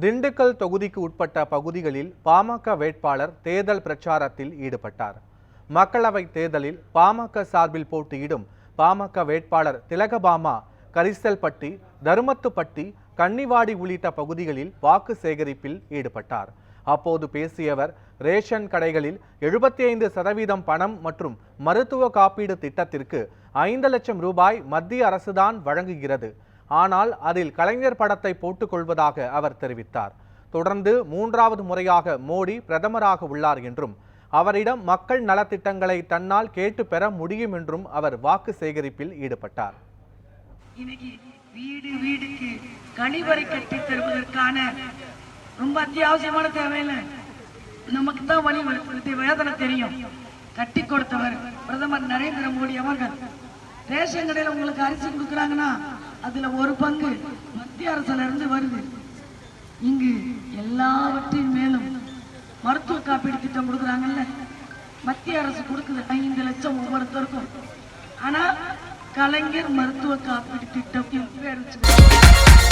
திண்டுக்கல் தொகுதிக்கு உட்பட்ட பகுதிகளில் பாமக வேட்பாளர் தேர்தல் பிரச்சாரத்தில் ஈடுபட்டார். மக்களவைத் தேர்தலில் பாமக சார்பில் போட்டியிடும் பாமக வேட்பாளர் திலகபாமா கரிசல்பட்டி தருமத்துப்பட்டி கன்னிவாடி உள்ளிட்ட பகுதிகளில் வாக்கு சேகரிப்பில் ஈடுபட்டார். அப்போது பேசியவர் ரேஷன் கடைகளில் எழுபத்தி ஐந்து சதவீதம் பணம் மற்றும் மருத்துவ காப்பீடு திட்டத்திற்கு ஐந்து லட்சம் ரூபாய் மத்திய அரசுதான் வழங்குகிறது. ஆனால் அதில் கலைஞர் படத்தை போட்டுக்கொள்வதாக அவர் தெரிவித்தார். தொடர்ந்து மூன்றாவது முறையாக மோடி பிரதமராக உள்ளார் என்றும் அவரிடம் மக்கள் நலத்திட்டங்களை தன்னால் கேட்டு பெற முடியும் என்றும் அவர் வாக்கு சேகரிப்பில் ஈடுபட்டார். வீடு வீடுக்கு கழிவறை கட்டி தருவதற்கான ரொம்ப அத்தியாவசியமான தேவையில்ல நமக்கு தான் வழி வேதனை தெரியும். கட்டி கொடுத்தவர் பிரதமர் நரேந்திர மோடி அவர்கள். ரேஷன் கடையில் உங்களுக்கு அரிசி கொடுக்குறாங்கன்னா அதுல ஒரு பங்கு மத்திய அரசுல இருந்து வருது. இங்கு எல்லாவற்றின் மேலும் மருத்துவ காப்பீடு திட்டம் கொடுக்குறாங்கல்ல? மத்திய அரசு கொடுக்குது ஐந்து லட்சம் ஒவ்வொருத்தருக்கும். ஆனா கலைஞர் மருத்துவ காப்பீடு திட்டம் பேர் வச்சு